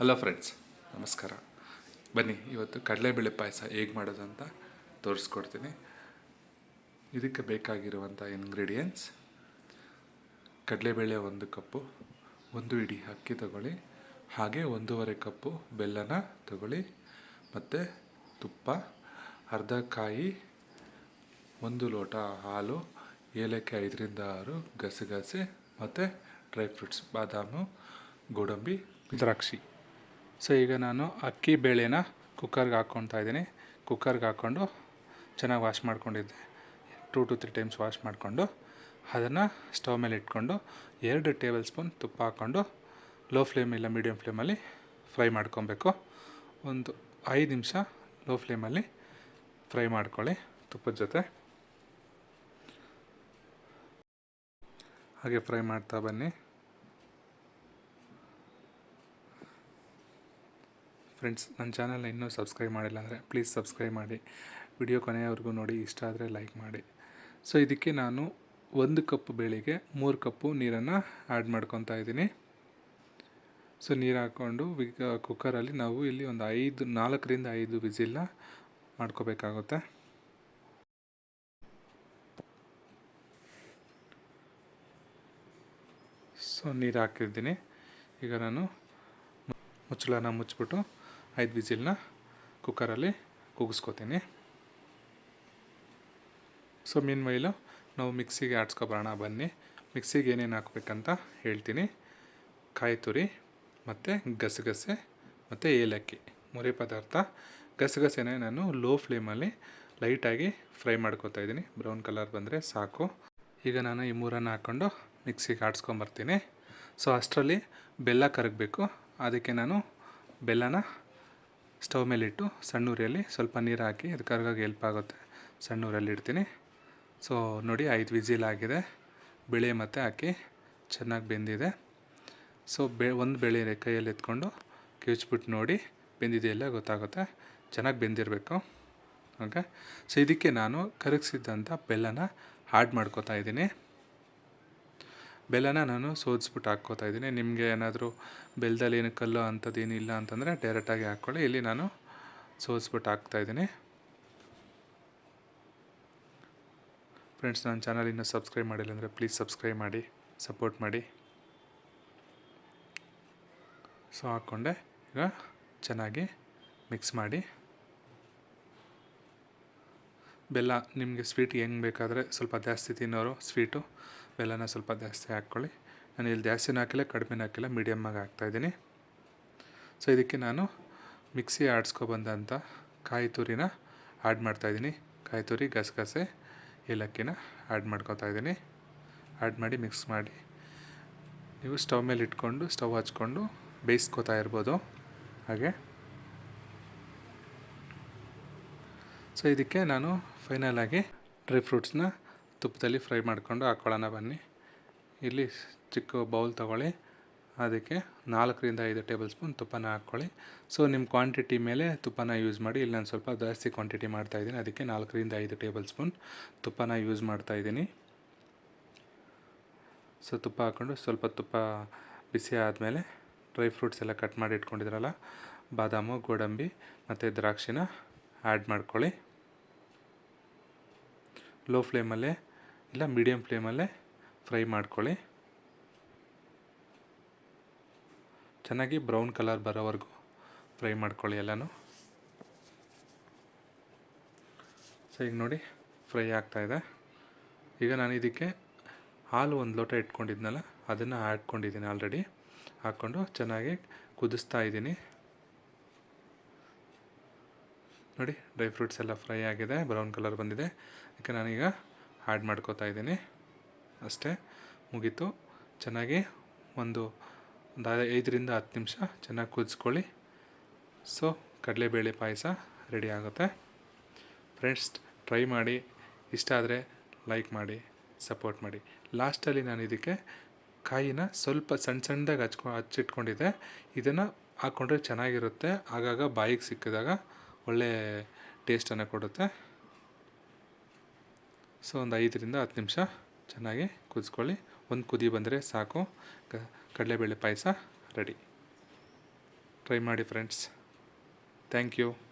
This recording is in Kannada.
ಹಲೋ ಫ್ರೆಂಡ್ಸ್ ನಮಸ್ಕಾರ. ಬನ್ನಿ, ಇವತ್ತು ಕಡಲೆಬೇಳೆ ಪಾಯಸ ಹೇಗೆ ಮಾಡೋದು ಅಂತ ತೋರಿಸ್ಕೊಡ್ತೀನಿ. ಇದಕ್ಕೆ ಬೇಕಾಗಿರುವಂಥ ಇಂಗ್ರೀಡಿಯೆಂಟ್ಸ್ ಕಡಲೆಬೇಳೆ ಒಂದು ಕಪ್ಪು, ಒಂದು ಇಡೀ ಅಕ್ಕಿ ತಗೊಳ್ಳಿ, ಹಾಗೆ ಒಂದೂವರೆ ಕಪ್ಪು ಬೆಲ್ಲನ ತಗೊಳ್ಳಿ, ಮತ್ತು ತುಪ್ಪ, ಅರ್ಧ ಕಾಯಿ, ಒಂದು ಲೋಟ ಹಾಲು, ಏಲಕ್ಕಿ ಐದರಿಂದ ಆರು ಗಸಗಸೆ, ಮತ್ತು ಡ್ರೈ ಫ್ರೂಟ್ಸ್ ಬಾದಾಮು, ಗೋಡಂಬಿ, ದ್ರಾಕ್ಷಿ. ಸೊ ಈಗ ನಾನು ಅಕ್ಕಿ ಬೇಳೆನ ಕುಕ್ಕರ್ಗೆ ಹಾಕ್ಕೊತಾ ಇದ್ದೀನಿ. ಕುಕ್ಕರ್ಗೆ ಹಾಕ್ಕೊಂಡು ಚೆನ್ನಾಗಿ ವಾಶ್ ಮಾಡ್ಕೊಂಡಿದ್ದೆ. Two to three times wash ಮಾಡಿಕೊಂಡು ಅದನ್ನು ಸ್ಟವ್ ಮೇಲೆ ಇಟ್ಕೊಂಡು ಎರಡು ಟೇಬಲ್ ಸ್ಪೂನ್ ತುಪ್ಪ ಹಾಕ್ಕೊಂಡು ಲೋ ಫ್ಲೇಮ್ ಇಲ್ಲ ಮೀಡಿಯಮ್ ಫ್ಲೇಮಲ್ಲಿ ಫ್ರೈ ಮಾಡ್ಕೊಬೇಕು. ಒಂದು ಐದು ನಿಮಿಷ ಲೋ ಫ್ಲೇಮಲ್ಲಿ ಫ್ರೈ ಮಾಡ್ಕೊಳ್ಳಿ ತುಪ್ಪದ ಜೊತೆ. ಹಾಗೆ ಫ್ರೈ ಮಾಡ್ತಾ ಬನ್ನಿ. ಫ್ರೆಂಡ್ಸ್, ನನ್ನ ಚಾನಲ್ನ ಇನ್ನೂ ಸಬ್ಸ್ಕ್ರೈಬ್ ಮಾಡಿಲ್ಲ ಅಂದರೆ ಪ್ಲೀಸ್ ಸಬ್ಸ್ಕ್ರೈಬ್ ಮಾಡಿ. ವಿಡಿಯೋ ಕೊನೆಯವರೆಗೂ ನೋಡಿ, ಇಷ್ಟ ಆದರೆ ಲೈಕ್ ಮಾಡಿ. ಸೊ, ಇದಕ್ಕೆ ನಾನು ಒಂದು ಕಪ್ ಬೇಳೆಗೆ ಮೂರು ಕಪ್ಪು ನೀರನ್ನು ಆ್ಯಡ್ ಮಾಡ್ಕೊತಾ ಇದ್ದೀನಿ. ಸೊ, ನೀರು ಹಾಕ್ಕೊಂಡು ಕುಕ್ಕರಲ್ಲಿ ನಾವು ಇಲ್ಲಿ ಒಂದು ಐದು, ನಾಲ್ಕರಿಂದ ಐದು ವಿಸಿಲ್ನ ಮಾಡ್ಕೋಬೇಕಾಗುತ್ತೆ. ಸೊ, ನೀರು ಹಾಕಿದ್ದೀನಿ ಈಗ ನಾನು ಮುಚ್ಚಳನ ಮುಚ್ಚಿಬಿಟ್ಟು ಐದು ವಿಸಿಲ್ನ ಕುಕ್ಕರಲ್ಲಿ ಕೂಗಿಸ್ಕೋತೀನಿ. ಸೊ ಮೀನ್ ಮೈಲು ನಾವು ಮಿಕ್ಸಿಗೆ ಆಡ್ಸ್ಕೊಬರೋಣ, ಬನ್ನಿ. ಮಿಕ್ಸಿಗೆ ಏನೇನು ಹಾಕ್ಬೇಕಂತ ಹೇಳ್ತೀನಿ. ಕಾಯಿ ತುರಿ ಮತ್ತು ಗಸಗಸೆ ಮತ್ತು ಏಲಕ್ಕಿ. ಮುರಿ ಪದಾರ್ಥ. ಗಸಗಸೆನೆ ನಾನು ಲೋ ಫ್ಲೇಮಲ್ಲಿ ಲೈಟಾಗಿ ಫ್ರೈ ಮಾಡ್ಕೊತಾ ಇದ್ದೀನಿ. ಬ್ರೌನ್ ಕಲರ್ ಬಂದರೆ ಸಾಕು. ಈಗ ನಾನು ಈ ಮೂರನ್ನು ಹಾಕ್ಕೊಂಡು ಮಿಕ್ಸಿಗೆ ಆಡ್ಸ್ಕೊಂಬರ್ತೀನಿ. ಸೊ ಅಷ್ಟರಲ್ಲಿ ಬೆಲ್ಲ ಕರಗಬೇಕು. ಅದಕ್ಕೆ ನಾನು ಬೆಲ್ಲನ ಸ್ಟವ್ ಮೇಲಿಟ್ಟು ಸಣ್ಣೂರಿಯಲ್ಲಿ ಸ್ವಲ್ಪ ನೀರು ಹಾಕಿ ಅದು ಕರ್ಗಾಗಿ ಹೆಲ್ಪ್ ಆಗುತ್ತೆ. ಸಣ್ಣೂರಲ್ಲಿ ಇಡ್ತೀನಿ. ಸೊ ನೋಡಿ ಐದು ವಿಜಿಲ್ ಆಗಿದೆ. ಬೇಳೆ ಮತ್ತು ಹಾಕಿ ಚೆನ್ನಾಗಿ ಬೆಂದಿದೆ. ಸೊ ಬೆ ಒಂದು ಬೇಳೆ ಕೈಯಲ್ಲಿ ಎತ್ಕೊಂಡು ಕಿವಿಚ್ಬಿಟ್ಟು ನೋಡಿ ಬೆಂದಿದೆಯಲ್ಲ ಗೊತ್ತಾಗುತ್ತೆ. ಚೆನ್ನಾಗಿ ಬೆಂದಿರಬೇಕು. ಓಕೆ ಸೊ ಇದಕ್ಕೆ ನಾನು ಕರಗಿಸಿದ್ದಂಥ ಬೆಲ್ಲನ ಆ್ಯಡ್ ಮಾಡ್ಕೋತಾ ಇದ್ದೀನಿ. ಬೆಲ್ಲನ ನಾನು ಸೋದಿಸ್ಬಿಟ್ಟು ಹಾಕ್ಕೋತಾ ಇದ್ದೀನಿ. ನಿಮಗೆ ಏನಾದರೂ ಬೆಲ್ಲದಲ್ಲಿ ಏನು ಕಲ್ಲು ಅಂಥದ್ದು ಏನಿಲ್ಲ ಅಂತಂದರೆ ಡೈರೆಕ್ಟಾಗಿ ಹಾಕ್ಕೊಳ್ಳಿ. ಇಲ್ಲಿ ನಾನು ಸೋದಿಸ್ಬಿಟ್ಟು ಹಾಕ್ತಾಯಿದ್ದೀನಿ ಫ್ರೆಂಡ್ಸ್, ನನ್ನ ಚಾನಲ್ ಇನ್ನೂ ಸಬ್ಸ್ಕ್ರೈಬ್ ಮಾಡಿಲ್ಲ ಅಂದರೆ ಪ್ಲೀಸ್ ಸಬ್ಸ್ಕ್ರೈಬ್ ಮಾಡಿ, ಸಪೋರ್ಟ್ ಮಾಡಿ. ಸೊ, ಹಾಕ್ಕೊಂಡೆ. ಈಗ ಚೆನ್ನಾಗಿ ಮಿಕ್ಸ್ ಮಾಡಿ. ಬೆಲ್ಲ ನಿಮಗೆ ಸ್ವೀಟ್ ಹೆಂಗೆ ಬೇಕಾದರೆ ಸ್ವಲ್ಪ ಜಾಸ್ತಿ ತಿನ್ನೋರು ಸ್ವೀಟು, ಬೆಲ್ಲನ ಸ್ವಲ್ಪ ಜಾಸ್ತಿ ಹಾಕ್ಕೊಳ್ಳಿ. ನಾನು ಇಲ್ಲಿ ಜಾಸ್ತಿನೂ ಹಾಕಿಲ್ಲ ಕಡಿಮೆ ಹಾಕಿಲ್ಲ ಮೀಡಿಯಮ್ಮಾಗಿ ಹಾಕ್ತಾಯಿದ್ದೀನಿ ಸೊ ಇದಕ್ಕೆ ನಾನು ಮಿಕ್ಸಿ ಆಡಿಸ್ಕೊಬಂದಂಥ ಕಾಯಿ ತುರಿನ ಆ್ಯಡ್ ಮಾಡ್ತಾಯಿದ್ದೀನಿ ಕಾಯಿ ತುರಿ, ಗಸಗಸೆ, ಏಲಕ್ಕಿನ ಆ್ಯಡ್ ಮಾಡ್ಕೊತಾ ಇದ್ದೀನಿ. ಆ್ಯಡ್ ಮಾಡಿ ಮಿಕ್ಸ್ ಮಾಡಿ ನೀವು ಸ್ಟವ್ ಮೇಲೆ ಇಟ್ಕೊಂಡು, ಸ್ಟವ್ ಹಚ್ಕೊಂಡು ಬೇಯಿಸ್ಕೊತಾ ಇರ್ಬೋದು. ಹಾಗೆ. ಸೊ ಇದಕ್ಕೆ ನಾನು ಫೈನಲಾಗಿ ಡ್ರೈ ಫ್ರೂಟ್ಸ್ನ ತುಪ್ಪದಲ್ಲಿ ಫ್ರೈ ಮಾಡಿಕೊಂಡು ಹಾಕ್ಕೊಳ್ಳೋಣ ಬನ್ನಿ. ಇಲ್ಲಿ ಚಿಕ್ಕ ಬೌಲ್ ತೊಗೊಳ್ಳಿ. ಅದಕ್ಕೆ ನಾಲ್ಕರಿಂದ ಐದು ಟೇಬಲ್ ಸ್ಪೂನ್ ತುಪ್ಪನ ಹಾಕ್ಕೊಳ್ಳಿ. ಸೊ ನಿಮ್ಮ ಕ್ವಾಂಟಿಟಿ ಮೇಲೆ ತುಪ್ಪನ ಯೂಸ್ ಮಾಡಿ, ಇಲ್ಲಿ ನಾನು ಸ್ವಲ್ಪ ಜಾಸ್ತಿ ಕ್ವಾಂಟಿಟಿ ಮಾಡ್ತಾಯಿದ್ದೀನಿ ಅದಕ್ಕೆ ನಾಲ್ಕರಿಂದ ಐದು ಟೇಬಲ್ ಸ್ಪೂನ್ ತುಪ್ಪನ ಯೂಸ್ ಮಾಡ್ತಾಯಿದ್ದೀನಿ ಸೊ ತುಪ್ಪ ಹಾಕ್ಕೊಂಡು ಸ್ವಲ್ಪ ತುಪ್ಪ ಬಿಸಿ ಆದಮೇಲೆ ಡ್ರೈ ಫ್ರೂಟ್ಸ್ ಎಲ್ಲ ಕಟ್ ಮಾಡಿ ಇಟ್ಕೊಂಡಿದ್ರಲ್ಲ, ಬಾದಾಮು, ಗೋಡಂಬಿ ಮತ್ತು ದ್ರಾಕ್ಷಿನ ಆ್ಯಡ್ ಮಾಡ್ಕೊಳ್ಳಿ. ಲೋ ಫ್ಲೇಮಲ್ಲೇ ಇಲ್ಲ ಮೀಡಿಯಮ್ ಫ್ಲೇಮಲ್ಲೇ ಫ್ರೈ ಮಾಡ್ಕೊಳ್ಳಿ. ಚೆನ್ನಾಗಿ ಬ್ರೌನ್ ಕಲರ್ ಬರೋವರೆಗೂ ಫ್ರೈ ಮಾಡ್ಕೊಳ್ಳಿ ಎಲ್ಲನೂ. ಸೊ ಈಗ ನೋಡಿ ಫ್ರೈ ಆಗ್ತಾಯಿದೆ ಈಗ ನಾನು ಇದಕ್ಕೆ ಹಾಲು ಒಂದು ಲೋಟ ಇಟ್ಕೊಂಡಿದ್ನಲ್ಲ, ಅದನ್ನು ಹಾಕ್ಕೊಂಡಿದ್ದೀನಿ ಆಲ್ರೆಡಿ ಹಾಕ್ಕೊಂಡು ಚೆನ್ನಾಗಿ ಕುದಿಸ್ತಾ ಇದ್ದೀನಿ. ನೋಡಿ ಡ್ರೈ ಫ್ರೂಟ್ಸ್ ಎಲ್ಲ ಫ್ರೈ ಆಗಿದೆ ಬ್ರೌನ್ ಕಲರ್ ಬಂದಿದೆ. ಅದಕ್ಕೆ ನಾನೀಗ ಆ್ಯಡ್ ಮಾಡ್ಕೋತಾ ಇದ್ದೀನಿ. ಅಷ್ಟೇ, ಮುಗೀತು. ಚೆನ್ನಾಗಿ ಒಂದು ಒಂದು ಐದರಿಂದ ಹತ್ತು ನಿಮಿಷ ಚೆನ್ನಾಗಿ ಕುದಿಸ್ಕೊಳ್ಳಿ. ಸೊ ಕಡಲೆಬೇಳೆ ಪಾಯಸ ರೆಡಿ ಆಗುತ್ತೆ. ಫ್ರೆಂಡ್ಸ್ ಟ್ರೈ ಮಾಡಿ. ಇಷ್ಟ ಆದರೆ ಲೈಕ್ ಮಾಡಿ ಸಪೋರ್ಟ್ ಮಾಡಿ. ಲಾಸ್ಟಲ್ಲಿ ನಾನು ಇದಕ್ಕೆ ಕಾಯಿನ ಸ್ವಲ್ಪ ಸಣ್ಣ ಸಣ್ಣದಾಗಿ ಹಚ್ಕೊ, ಹಚ್ಚಿಟ್ಕೊಂಡಿದ್ದೆ. ಇದನ್ನು ಹಾಕ್ಕೊಂಡ್ರೆ ಚೆನ್ನಾಗಿರುತ್ತೆ. ಆಗಾಗ ಬಾಯಿಗೆ ಸಿಕ್ಕಿದಾಗ ಒಳ್ಳೆ ಟೇಸ್ಟನ್ನು ಕೊಡುತ್ತೆ. ಸೊ ಒಂದು ಐದರಿಂದ ಹತ್ತು ನಿಮಿಷ ಚೆನ್ನಾಗಿ ಕುದಿಸ್ಕೊಳ್ಳಿ. ಒಂದು ಕುದಿ ಬಂದರೆ ಸಾಕು. ಕಡಲೆಬೇಳೆ ಪಾಯಸ ರೆಡಿ. ಟ್ರೈ ಮಾಡಿ ಫ್ರೆಂಡ್ಸ್. Thank you.